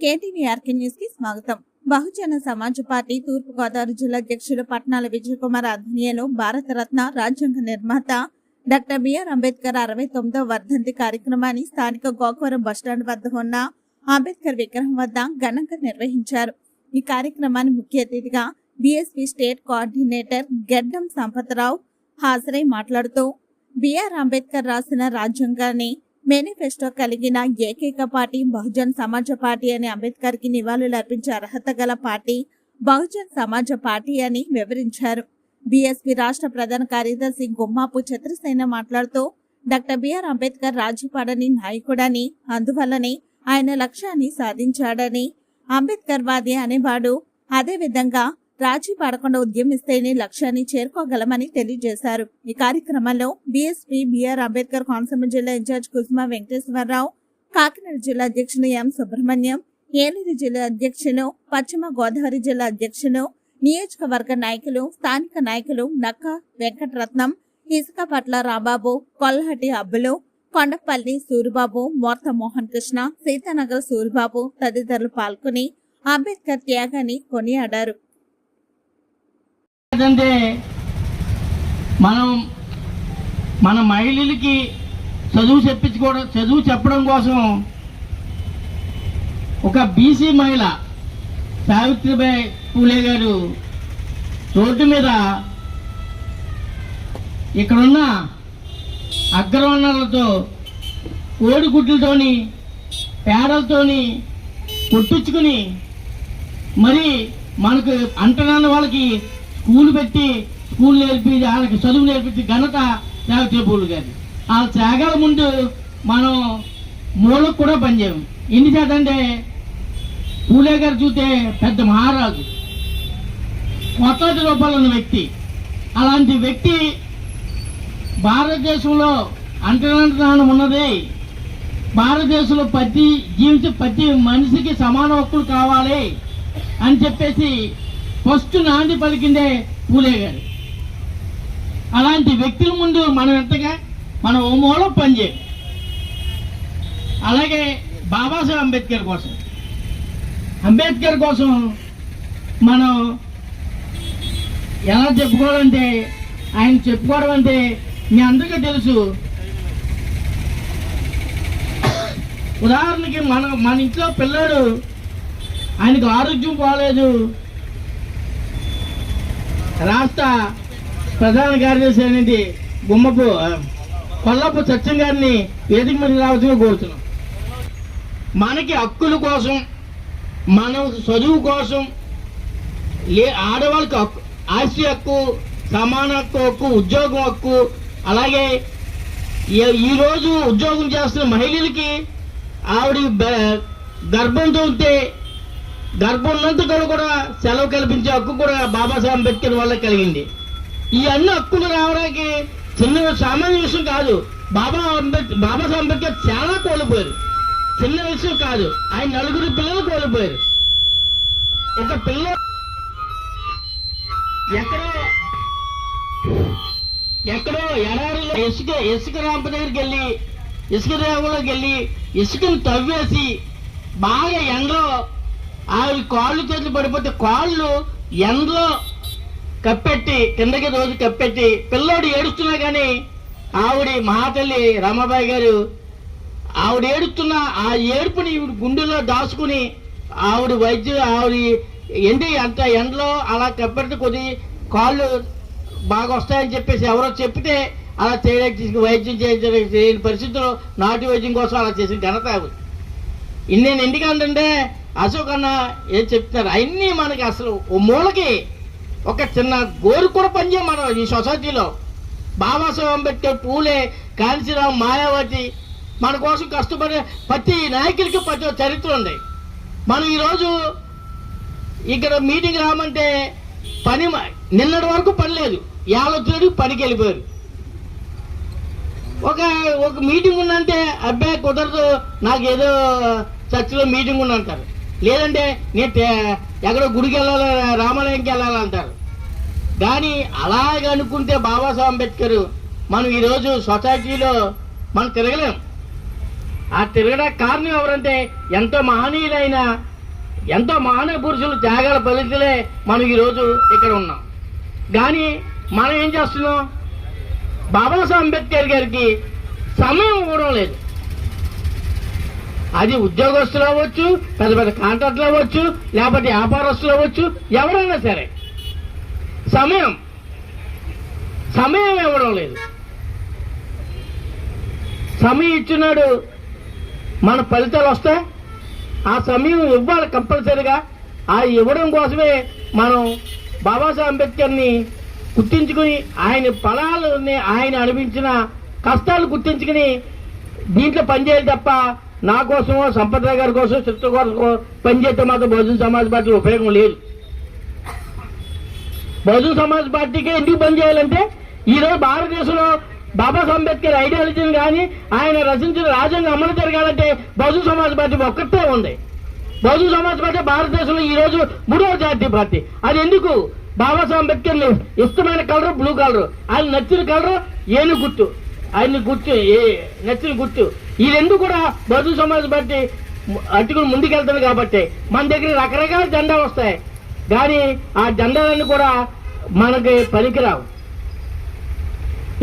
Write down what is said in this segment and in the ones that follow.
కేటీవీఆర్కే న్యూస్కి స్వాగతం. బహుజన సమాజ్ పార్టీ తూర్పు గోదావరి జిల్లా అధ్యక్షుడు పట్నాల విజయకుమార్ ఆధ్వర్యంలో భారతరత్న రాజ్యాంగ నిర్మాత డాక్టర్ బిఆర్ అంబేద్కర్ అరవై తొమ్మిదవ వర్ధంతి కార్యక్రమాన్ని స్థానిక గోకవరం బస్టాండ్ వద్ద ఉన్న అంబేద్కర్ విగ్రహం వద్ద ఘనంగా నిర్వహించారు. ఈ కార్యక్రమాన్ని ముఖ్య అతిథిగా బీఎస్పీ స్టేట్ కోఆర్డినేటర్ గెడ్డం సంపతరావు హాజరై మాట్లాడుతూ బిఆర్ అంబేద్కర్ రాసిన రాజ్యాంగాన్ని మేనిఫెస్టో కలిగిన ఏకైక పార్టీ బహుజన్ సమాజ పార్టీ అని అంబేద్కర్కి నివాళులు అర్పించే అర్హత గల పార్టీ బహుజన్ సమాజ పార్టీ అని వివరించారు. బీఎస్పీ రాష్ట్ర ప్రధాన కార్యదర్శి గుమ్మాపు చత్రసేన మాట్లాడుతూ డాక్టర్ బిఆర్ అంబేద్కర్ రాజీపాడని నాయకుడని అందువల్లనే ఆయన లక్ష్యాన్ని సాధించాడని అంబేద్కర్ వాది అనేవాడు అదేవిధంగా రాజీ పడకుండా ఉద్యమిస్తేనే లక్ష్యాన్ని చేరుకోగలమని తెలియజేశారు. ఈ కార్యక్రమంలో బీఎస్పీ బిఆర్ అంబేద్కర్ కోనసీమ జిల్లా ఇన్ఛార్జ్ కుసుమ వెంకటేశ్వరరావు కాకినాడ జిల్లా అధ్యక్షులు ఎం సుబ్రహ్మణ్యం ఏలూరు జిల్లా అధ్యక్షులు పశ్చిమ గోదావరి జిల్లా అధ్యక్షులు నియోజకవర్గ నాయకులు స్థానిక నాయకులు నక్క వెంకటరత్నం ఇసుక పట్ల రాంబాబు కొల్లహటి అబ్బులు కొండపల్లి సూరిబాబు మోర్త మోహన్ కృష్ణ సీతానగర్ సూరిబాబు తదితరులు పాల్గొని అంబేద్కర్ త్యాగాన్ని కొనియాడారు. మనం మన మహిళలకి చదువు చెప్పించుకోవడం చదువు చెప్పడం కోసం ఒక బీసీ మహిళ సావిత్రిబాయి పూలే గారు రోడ్డు మీద ఇక్కడున్న అగ్రవర్ణాలతో కోడిగుడ్లతోని పేడలతోని కొట్టించుకుని మరి మనకు అంటరాని వాళ్ళకి స్కూల్ పెట్టి స్కూల్ నేర్పి వాళ్ళకి చదువు నేర్పించి ఘనత సావిత్రి పూలు గారి ఆ త్యాగాల ముందు మనం మూలకు కూడా పనిచేయం ఎన్ని చేతంటే పూలే గారు చూస్తే పెద్ద మహారాజు. కోట్లాది రూపాయలు ఉన్న వ్యక్తి. అలాంటి వ్యక్తి భారతదేశంలో అంటరానితనం ఉన్నది. భారతదేశంలో ప్రతి జీవించే ప్రతి మనిషికి సమాన హక్కులు కావాలి అని చెప్పేసి ఫస్ట్ నాంది పలికిందే పూలే గారు. అలాంటి వ్యక్తుల ముందు మనం ఎంతగా? మనం ఓ మూల పనిచేయం. అలాగే బాబాసాహెబ్ అంబేద్కర్ కోసం. అంబేద్కర్ కోసం మనం ఎలా చెప్పుకోవాలంటే ఆయన చెప్పుకోవడం అంటే మీ అందరికీ తెలుసు. ఉదాహరణకి మన మన ఇంట్లో పిల్లాడు ఆయనకు ఆరోగ్యం బాగాలేదు రాష్ట్ర ప్రధాన కార్యదర్శి అనేది గుమ్మపు కొల్లపు సత్యం గారిని వేదిక మీద రావాల్సిందిగా కోరుతున్నాం. మనకి హక్కుల కోసం మన చదువు కోసం ఏ ఆడవాళ్ళకి హక్కు ఆస్తి హక్కు సమాన హక్కు హక్కు ఉద్యోగం హక్కు అలాగే ఈ- ఈరోజు ఉద్యోగం చేస్తున్న మహిళలకి ఆవిడ బ- గర్భంతో ఉంటే గర్భం ఉన్నంత కూడా సెలవు కల్పించే హక్కు కూడా బాబాసాహెబ్ అంబేద్కర్ వల్ల కలిగింది. ఈ అన్ని హక్కులు రావడానికి చిన్న సామాన్య విషయం కాదు. బాబా అంబేద్కర్ బాబాసాహెబ్ అంబేద్కర్ చాలా కోల్పోయారు. చిన్న విషయం కాదు. ఆయన నలుగురు పిల్లలు కోల్పోయారు. ఒక పిల్ల ఎక్కడో ఎక్కడో ఎడారిలో ఇసుక ఇసుక రాంప దగ్గరికి వెళ్ళి ఇసుక రేవులోకి వెళ్ళి ఇసుకను తవ్వేసి బాగా ఎండలో ఆవిడ కాళ్ళు చేతులు పడిపోతే కాళ్ళు ఎండలో కప్పెట్టి కిందకి రోజు కప్పెట్టి పిల్లోడు ఏడుస్తున్నా కానీ ఆవిడ మహాతల్లి రమాబాయి గారు ఆవిడ ఏడుతున్న ఆ ఏడుపుని ఈవిడ గుండెలో దాచుకుని ఆవిడ వైద్యం ఆవిడ ఎండి అంత ఎండలో అలా కప్పెట్టి కొద్ది కాళ్ళు బాగా వస్తాయని చెప్పేసి ఎవరో చెప్తే అలా చేయడానికి వైద్యం చేయించడానికి చేయని పరిస్థితుల్లో నాటు వైద్యం కోసం అలా చేసిన ఘనత ఆవిడ. ఇన్ని నేను ఎందుకు అశోక్ అన్న ఏం చెప్తున్నారు? అన్నీ మనకి అసలు ఓ మూలకి ఒక చిన్న గోరు కూడా పనిచేయం మనం ఈ సొసైటీలో బాబాసాహెబ్ అంబేద్కర్ పూలే కాంచీరావు మాయావతి మన కోసం కష్టపడే ప్రతి నాయకులకి ప్రతి చరిత్ర ఉంది. మనం ఈరోజు ఇక్కడ మీటింగ్ రామంటే పని నిన్నటి వరకు పని లేదు. యావత్తుడు పనికి వెళ్ళిపోయారు. ఒక ఒక మీటింగ్ ఉందంటే అబ్బాయి కుదరదు నాకు ఏదో చర్చిలో మీటింగ్ ఉందంటారు. లేదంటే నేను ఎక్కడో గుడికి వెళ్ళాలి రామాలయంకి వెళ్ళాలంటారు కానీ అలాగ అనుకుంటే బాబాసాహెబ్ అంబేద్కర్ మనం ఈరోజు సొసైటీలో మనం తిరగలేం. ఆ తిరగడానికి కారణం ఎవరంటే ఎంతో మహనీయులైన ఎంతో మహనీయ పురుషులు త్యాగాల ఫలితలే మనం ఈరోజు ఇక్కడ ఉన్నాం. కానీ మనం ఏం చేస్తున్నాం? బాబాసాహెబ్ అంబేద్కర్ గారికి సమయం ఇవ్వడం లేదు. అది ఉద్యోగస్తులు అవ్వచ్చు పెద్ద పెద్ద కాంట్రాక్టులు అవ్వచ్చు లేకపోతే వ్యాపారస్తులు అవ్వచ్చు ఎవరైనా సరే. సమయం. సమయం ఇవ్వడం లేదు. సమయం ఇచ్చినాడు మన ఫలితాలు వస్తాయి. ఆ సమయం ఇవ్వాలి కంపల్సరిగా. ఆ ఇవ్వడం కోసమే మనం బాబాసాహెబ్ అంబేద్కర్ని గుర్తించుకుని ఆయన ఫలాలని ఆయన అనిపించిన కష్టాలు గుర్తించుకుని దీంట్లో పనిచేయాలి తప్ప నా కోసమో సంపద గారి కోసం చిత్ర కోసం పనిచేస్తే మాత్రం బహుజన సమాజ్ పార్టీ ఉపయోగం లేదు. బహుజన సమాజ్ పార్టీకి ఎందుకు పనిచేయాలంటే ఈరోజు భారతదేశంలో బాబాసాహెబ్ అంబేద్కర్ ఐడియాలజీని కానీ ఆయన రచించిన రాజ్యాంగం అమలు జరగాలంటే బహుజన సమాజ్ పార్టీ ఒక్కటే ఉంది. బహుజన సమాజ్ పార్టీ భారతదేశంలో ఈ రోజు మూడవ జాతీయ పార్టీ. అది ఎందుకు? బాబాసాహెబ్ అంబేద్కర్ ఇష్టమైన కలర్ బ్లూ కలర్ ఆయన నచ్చిన కలర్ ఏను గుర్తు ఆయన గుర్తు ఏ నచ్చిన గుర్తు ఈ రెండు కూడా బహుజన సమాజ్ పార్టీ అట్టుకుని ముందుకెళ్తుంది కాబట్టి మన దగ్గర రకరకాల జెండా వస్తాయి. కానీ ఆ జెండాలన్నీ కూడా మనకి పనికిరావు.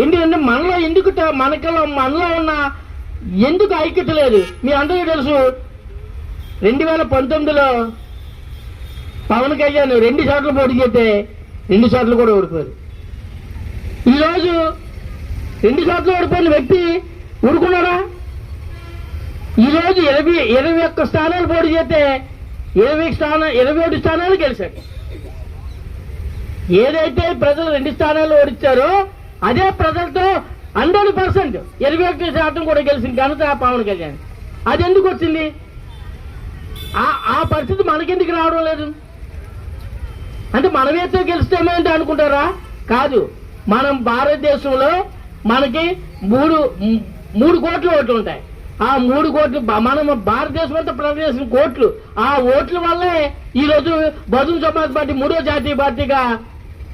ఎందుకంటే మనలో ఎందుకు మనకలో మనలో ఉన్న ఎందుకు ఐక్యత లేదు? మీ అందరికీ తెలుసు రెండు వేల పంతొమ్మిదిలో పవన్ కళ్యాణ్ రెండు సార్లు పోటీ చేస్తే రెండు సార్లు కూడా ఓడిపోయారు. ఈరోజు రెండు సార్లు ఓడిపోయిన వ్యక్తి ఊరుకున్నాడా? ఈరోజు ఇరవై ఇరవై ఒక్క స్థానాలు పోటీ చేస్తే ఇరవై స్థానం ఇరవై ఒకటి స్థానాలు గెలిచాడు. ఏదైతే ప్రజలు రెండు స్థానాలు ఓడిచ్చారో అదే ప్రజలతో హండ్రెడ్ పర్సెంట్ ఇరవై ఒకటి శాతం కూడా గెలిచిన ఘనత పవన్ కళ్యాణ్. అది ఎందుకు వచ్చింది? ఆ ఆ పరిస్థితి మనకెందుకు రావడం లేదు? అంటే మనమైతే గెలుస్తామేంటి అనుకుంటారా? కాదు. మనం భారతదేశంలో మనకి మూడు మూడు కోట్ల ఓట్లు ఉంటాయి. ఆ మూడు కోట్లు మనం భారతదేశం అంతా ప్రవేశం కోట్లు. ఆ ఓట్ల వల్లే ఈరోజు బహుజన సమాజ్ పార్టీ మూడో జాతీయ పార్టీగా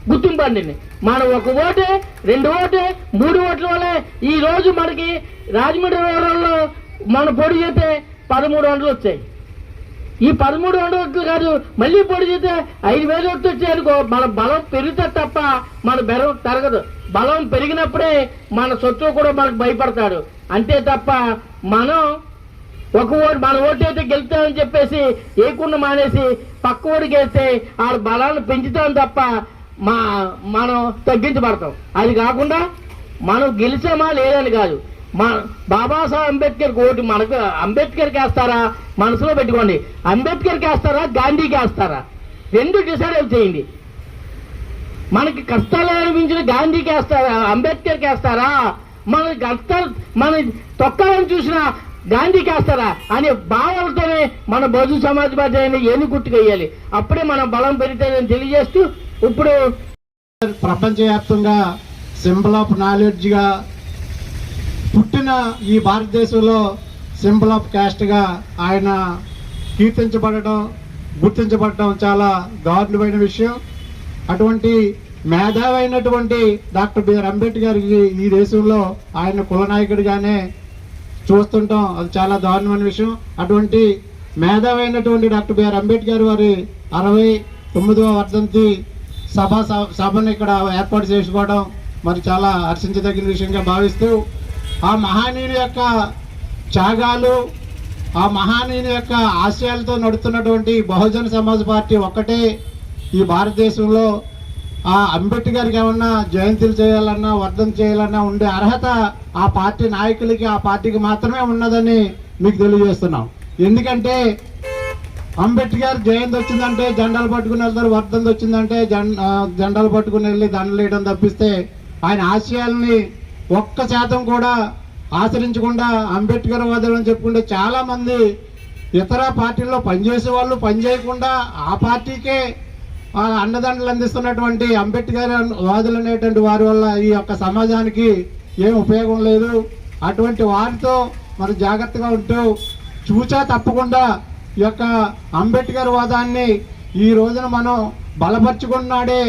గుర్తింపు అందింది మనం ఒక ఓటే రెండు ఓటే మూడు ఓట్ల వల్లే ఈ రోజు మనకి రాజమండ్రి రూరల్లో మన పొడి చేస్తే పదమూడు వందలు వచ్చాయి. ఈ పదమూడు వందలు కాదు మళ్ళీ పొడి చేస్తే ఐదు వేలు ఓట్లు వచ్చాయి మన బలం పెరుగుతా తప్ప మన బలం తరగదు. బలం పెరిగినప్పుడే మన శత్రువు కూడా మనకు భయపడతాడు. అంతే తప్ప మనం ఒక ఓటు మన ఓటు అయితే గెలుస్తామని చెప్పేసి ఏకుండా మానేసి పక్క ఓడికి వేస్తే వాళ్ళ బలాన్ని పెంచుతాం తప్ప మా మనం తగ్గించబడతాం. అది కాకుండా మనం గెలిచామా లేదని కాదు. మా బాబాసాహెబ్ అంబేద్కర్ ఓటు మనకు అంబేద్కర్కి వేస్తారా మనసులో పెట్టుకోండి. అంబేద్కర్కి వేస్తారా గాంధీకి వేస్తారా రెండు డిసైడ్ చేయండి. మనకి కష్టాలు అనిపించిన గాంధీకి వేస్తారా అంబేద్కర్కి వేస్తారా మన కష్టాలు మన తొక్కాలని చూసిన గాంధీకి వేస్తారా అనే భావాలతోనే మన బహుజన సమాజ్ పార్టీ ఎన్ని ఏమి గుర్తుకెయ్యాలి అప్పుడే మన బలం పెరుగుతుందని తెలియజేస్తూ ఇప్పుడు ప్రపంచవ్యాప్తంగా సింబల్ ఆఫ్ నాలెడ్జ్గా పుట్టిన ఈ భారతదేశంలో సింబల్ ఆఫ్ క్యాస్ట్గా ఆయన కీర్తించబడటం గుర్తించబడటం చాలా దారుణమైన విషయం. అటువంటి మేధావైనటువంటి డాక్టర్ బిఆర్ అంబేద్కర్ ఈ దేశంలో ఆయన కులనాయకుడిగానే చూస్తుంటాం. అది చాలా దారుణమైన విషయం. అటువంటి మేధావైనటువంటి డాక్టర్ బిఆర్ అంబేద్కర్ వారి అరవై తొమ్మిదవ వర్ధంతి సభ సభను ఇక్కడ ఏర్పాటు చేసుకోవడం మరి చాలా హర్షించదగిన విషయంగా భావిస్తూ ఆ మహానీయుని యొక్క త్యాగాలు ఆ మహానీయుని యొక్క ఆశయాలతో నడుస్తున్నటువంటి బహుజన సమాజ్ పార్టీ ఒక్కటే ఈ భారతదేశంలో. ఆ అంబేద్కర్కి ఏమన్నా జయంతులు చేయాలన్నా వర్ధం చేయాలన్నా ఉండే అర్హత ఆ పార్టీ నాయకులకి ఆ పార్టీకి మాత్రమే ఉన్నదని మీకు తెలియజేస్తున్నాం. ఎందుకంటే అంబేద్కర్ జయంతి వచ్చిందంటే జెండాలు పట్టుకుని వెళ్తారు వర్ధంతి వచ్చిందంటే జెండాలు పట్టుకుని వెళ్ళి దండలు వేయడం తప్పిస్తే ఆయన ఆశయాల్ని ఒక్క శాతం కూడా ఆచరించకుండా అంబేద్కర్ వాదులని చెప్పుకుంటే చాలామంది ఇతర పార్టీల్లో పనిచేసే వాళ్ళు పనిచేయకుండా ఆ పార్టీకే అన్నదండలు అండదండలు అందిస్తున్నటువంటి అంబేద్కర్ వాదులు అనేటువంటి వారి వల్ల ఈ యొక్క సమాజానికి ఏం ఉపయోగం లేదు. అటువంటి వారితో మనం జాగ్రత్తగా ఉంటూ చూచా తప్పకుండా యొక్క అంబేద్కర్ వాదాన్ని ఈ రోజున మనం బలపరుచుకున్నాడే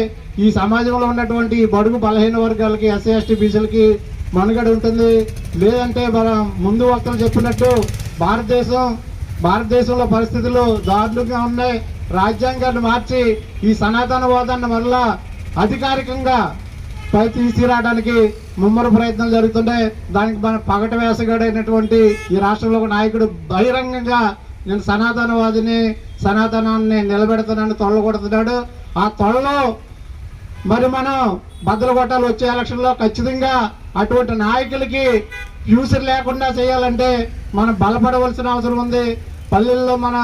ఈ సమాజంలో ఉన్నటువంటి బడుగు బలహీన వర్గాలకి ఎస్సీ ఎస్టీ బీసీలకి మనుగడ ఉంటుంది. లేదంటే మన ముందు వక్తలు చెప్పినట్టు భారతదేశం భారతదేశంలో పరిస్థితులు దారుణంగా ఉన్నాయి. రాజ్యాంగాన్ని మార్చి ఈ సనాతన వాదాన్ని వల్ల అధికారికంగా పై తీసుకురావడానికి ముమ్మర ప్రయత్నం జరుగుతుండే. దానికి మన పగట వేసగాడైనటువంటి ఈ రాష్ట్రంలో ఒక నాయకుడు బహిరంగంగా నేను సనాతనవాదిని సనాతనాన్ని నిలబెడుతున్నాను తొల్ల కొడుతున్నాడు. ఆ తొలలో మరి మనం బద్దలు కొట్టాలి వచ్చే ఎలక్షన్లో ఖచ్చితంగా అటువంటి నాయకులకి ఫ్యూచర్ లేకుండా చేయాలంటే మనం బలపడవలసిన అవసరం ఉంది. పల్లెల్లో మన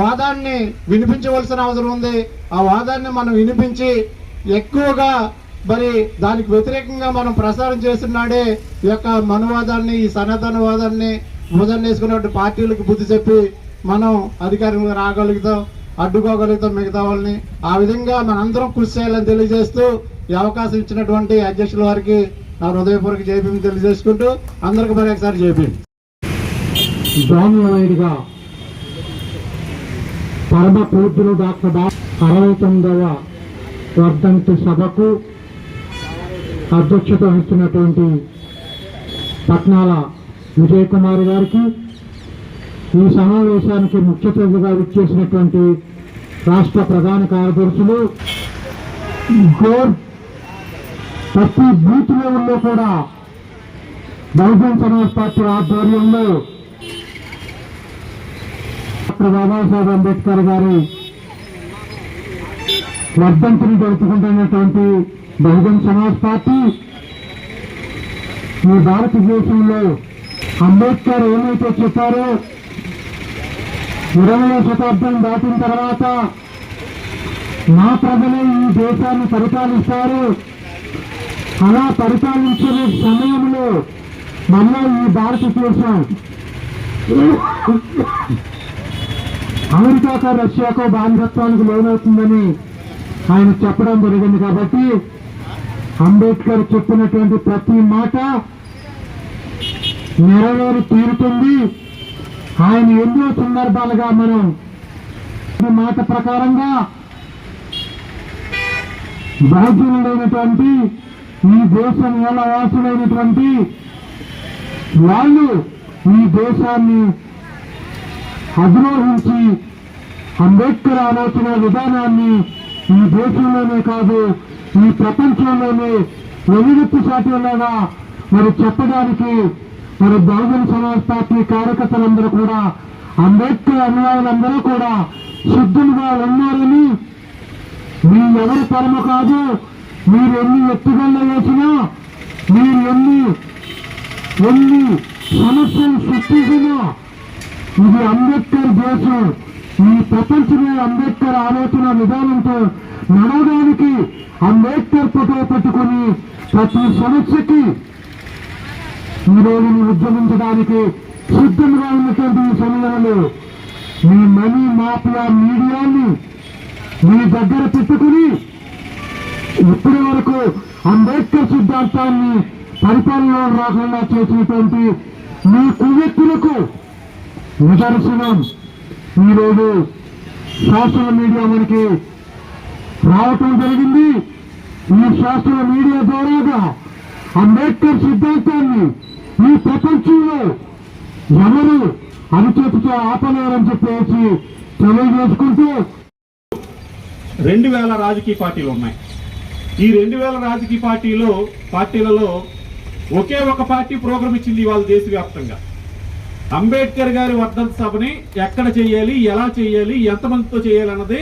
వాదాన్ని వినిపించవలసిన అవసరం ఉంది. ఆ వాదాన్ని మనం వినిపించి ఎక్కువగా మరి దానికి వ్యతిరేకంగా మనం ప్రసారం చేస్తున్నాడే ఈ యొక్క మనువాదాన్ని ఈ సనాతనవాదాన్ని భుజం వేసుకున్నటువంటి పార్టీలకు బుద్ధి చెప్పి మనం అధికారంలో రాగలుగుతాం అడ్డుకోగలుగుతాం మిగతా వాళ్ళని. ఆ విధంగా మనందరం కృషి చేయాలని తెలియజేస్తూ ఈ అవకాశం ఇచ్చినటువంటి అధ్యక్షుల వారికి నా హృదయపూర్వక జైపీని తెలియజేసుకుంటూ అందరికి మరి ఒకసారి జైపీ జాన్యువైడ్గా పరమ పూజ్యులు డాక్టర్ అరవై తొమ్మిదవ వర్ధంతి సభకు అధ్యక్షత వహిస్తున్నటువంటి పట్నాల విజయ్ కుమార్ గారికి ఈ సమావేశానికి ముఖ్య అతిథిగా విచ్చేసినటువంటి రాష్ట్ర ప్రధాన కార్యదర్శులు గోర్ ప్రతి బూత్ లెవెల్లో కూడా బహుజన్ సమాజ్ పార్టీ ఆధ్వర్యంలో డాక్టర్ బాబాసాహెబ్ అంబేద్కర్ గారి వర్ధంతిని జరుపుకుంటున్నటువంటి బహుజన్ సమాజ్ పార్టీ ఈ భారతదేశంలో అంబేద్కర్ ఏమైతే చెప్పారో ఇరవై శతాబ్దం దాటిన తర్వాత నా ప్రజలే ఈ దేశాన్ని పరిపాలిస్తారు. అలా పరిపాలించిన సమయంలో మళ్ళా ఈ భారతదేశం అమెరికాకు రష్యాకు బానిసత్వానికి లోనవుతుందని ఆయన చెప్పడం జరిగింది కాబట్టి అంబేద్కర్ చెప్పినటువంటి ప్రతి మాట నెరవేరు తీరుతుంది. ఆయన ఎన్నో సందర్భాలుగా మనం ఈ మాట ప్రకారంగా బాధ్యులైనటువంటి ఈ దేశం మూలవాసులైనటువంటి వాళ్ళు ఈ దేశాన్ని అధిరోహించి అంబేద్కర్ ఆలోచన విధానాన్ని ఈ దేశంలోనే కాదు ఈ ప్రపంచంలోనే వెలుగెత్తి చాటేలాగా మరి చెప్పడానికి మరి బహుజన సమాజ్ పార్టీ కార్యకర్తలందరూ కూడా అంబేద్కర్ అనుయాయులందరూ కూడా శుద్ధులుగా ఉన్నారని మీ ఎవరి తరము కాదు మీరు ఎన్ని ఎత్తుగల్ల వేసినా మీరు ఎన్ని ఎన్ని సమస్యలు సృష్టించినా ఇది అంబేద్కర్ దేశం ఈ ప్రపంచమే అంబేద్కర్ ఆలోచన విధానంతో నడవడానికి అంబేద్కర్ ఫోటో పెట్టుకుని ప్రతి సమస్యకి ఈ రోజుని ఉద్యమించడానికి సిద్ధంగా ఉన్నటువంటి ఈ సమయంలో మీ మనీ మాఫియా మీడియాని మీ దగ్గర పెట్టుకుని ఇప్పటి వరకు అంబేద్కర్ సిద్ధాంతాన్ని పరిపాలన రాకుండా చేసినటువంటి మీ కువ్యక్తులకు నిదర్శనం ఈరోజు సోషల్ మీడియా మనకి రావటం జరిగింది. ఈ సోషల్ మీడియా ద్వారాగా అంబేద్కర్ సిద్ధాంతాన్ని ఈ ప్రపంచంలో ఎవరు అరిచేతితో ఆపలేరని చెప్పేసి తెలియజేసుకుంటూ రెండు వేల రాజకీయ పార్టీలు ఉన్నాయి. ఈ రెండు వేల రాజకీయ పార్టీలో పార్టీలలో ఒకే ఒక పార్టీ ప్రోగ్రాం ఇచ్చింది ఇవాళ దేశవ్యాప్తంగా. అంబేద్కర్ గారి వర్ధంతి సభని ఎక్కడ చేయాలి ఎలా చేయాలి ఎంతమందితో చేయాలి అన్నది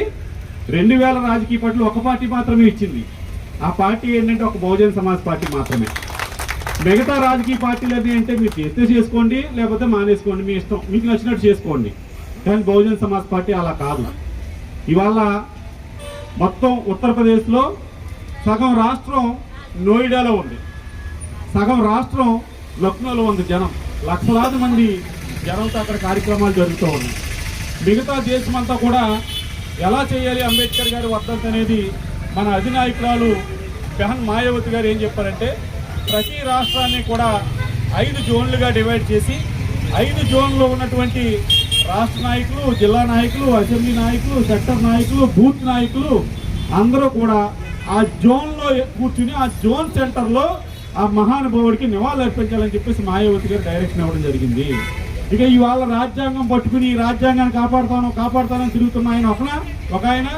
రెండు వేల రాజకీయ పార్టీలు ఒక పార్టీ మాత్రమే ఇచ్చింది. ఆ పార్టీ ఏంటంటే ఒక బహుజన సమాజ్ పార్టీ మాత్రమే. మిగతా రాజకీయ పార్టీలు అది అంటే మీరు చేస్తే చేసుకోండి లేకపోతే మానేసుకోండి మీ ఇష్టం. మీకు నచ్చినట్టు చేసుకోండి. కానీ బహుజన సమాజ్ పార్టీ అలా కాదు. ఇవాళ మొత్తం ఉత్తరప్రదేశ్లో సగం రాష్ట్రం నోయిడాలో ఉంది. సగం రాష్ట్రం లక్నోలో ఉంది జనం. లక్షలాది మంది జనంతో అక్కడ కార్యక్రమాలు జరుగుతూ ఉన్నాయి. మిగతా దేశమంతా కూడా ఎలా చేయాలి అంబేద్కర్ గారి వర్ధంతి అనేది మన అధినాయకురాలు జహన్ మాయావతి గారు ఏం చెప్పారంటే ప్రతి రాష్ట్రాన్ని కూడా ఐదు జోన్లుగా డివైడ్ చేసి ఐదు జోన్లో ఉన్నటువంటి రాష్ట్ర నాయకులు జిల్లా నాయకులు అసెంబ్లీ నాయకులు సెక్టర్ నాయకులు బూత్ నాయకులు అందరూ కూడా ఆ జోన్లో కూర్చుని ఆ జోన్ సెంటర్లో ఆ మహానుభావుడికి నివాళులు అర్పించాలని చెప్పేసి మాయావతి గారు డైరెక్షన్ ఇవ్వడం జరిగింది. ఇక ఇవాళ రాజ్యాంగం పట్టుకుని ఈ రాజ్యాంగాన్ని కాపాడుతాను కాపాడుతానని తిరుగుతున్న ఆయన ఒక ఒక ఆయన?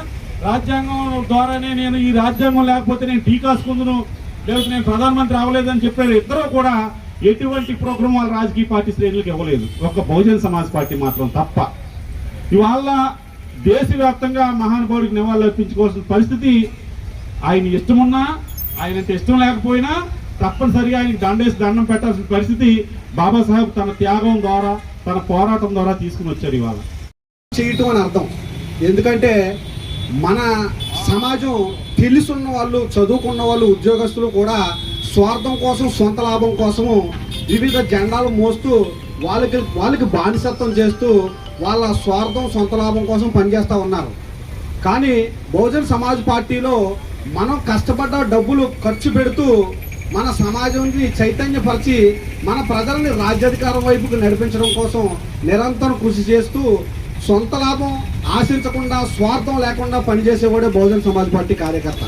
రాజ్యాంగం ద్వారానే నేను ఈ రాజ్యాంగం లేకపోతే నేను టీ కాసుకుందును లేకపోతే నేను ప్రధానమంత్రి అవ్వలేదని చెప్పారు. ఇద్దరు కూడా ఎటువంటి ప్రోగ్రాం వాళ్ళ రాజకీయ పార్టీ శ్రేణులకు ఇవ్వలేదు. ఒక బహుజన సమాజ్ పార్టీ మాత్రం తప్ప. ఇవాళ దేశవ్యాప్తంగా మహానుభావుడికి నివాళులు అర్పించుకోవాల్సిన పరిస్థితి ఆయన ఇష్టమున్నా ఆయనంత ఇష్టం లేకపోయినా తప్పనిసరిగా ఆయనకి దండేసి దండం పెట్టాల్సిన పరిస్థితి బాబాసాహెబ్ తన త్యాగం ద్వారా తన పోరాటం ద్వారా తీసుకుని వచ్చారు ఇవాళ. చేయటం అని అర్థం. ఎందుకంటే మన సమాజం తెలుసున్న వాళ్ళు చదువుకున్న వాళ్ళు ఉద్యోగస్తులు కూడా స్వార్థం కోసం సొంత లాభం కోసము వివిధ జెండాలు మోస్తూ వాళ్ళకి వాళ్ళకి బానిసత్వం చేస్తూ వాళ్ళ స్వార్థం సొంత లాభం కోసం పనిచేస్తూ ఉన్నారు. కానీ బహుజన్ సమాజ్ పార్టీలో మనం కష్టపడ్డ డబ్బులు ఖర్చు పెడుతూ మన సమాజాన్ని చైతన్యపరిచి మన ప్రజల్ని రాజ్యాధికారం వైపుకు నడిపించడం కోసం నిరంతరం కృషి చేస్తూ సొంత లాభం ఆశించకుండా స్వార్థం లేకుండా పనిచేసేవాడే బహుజన సమాజ్ పార్టీ కార్యకర్త.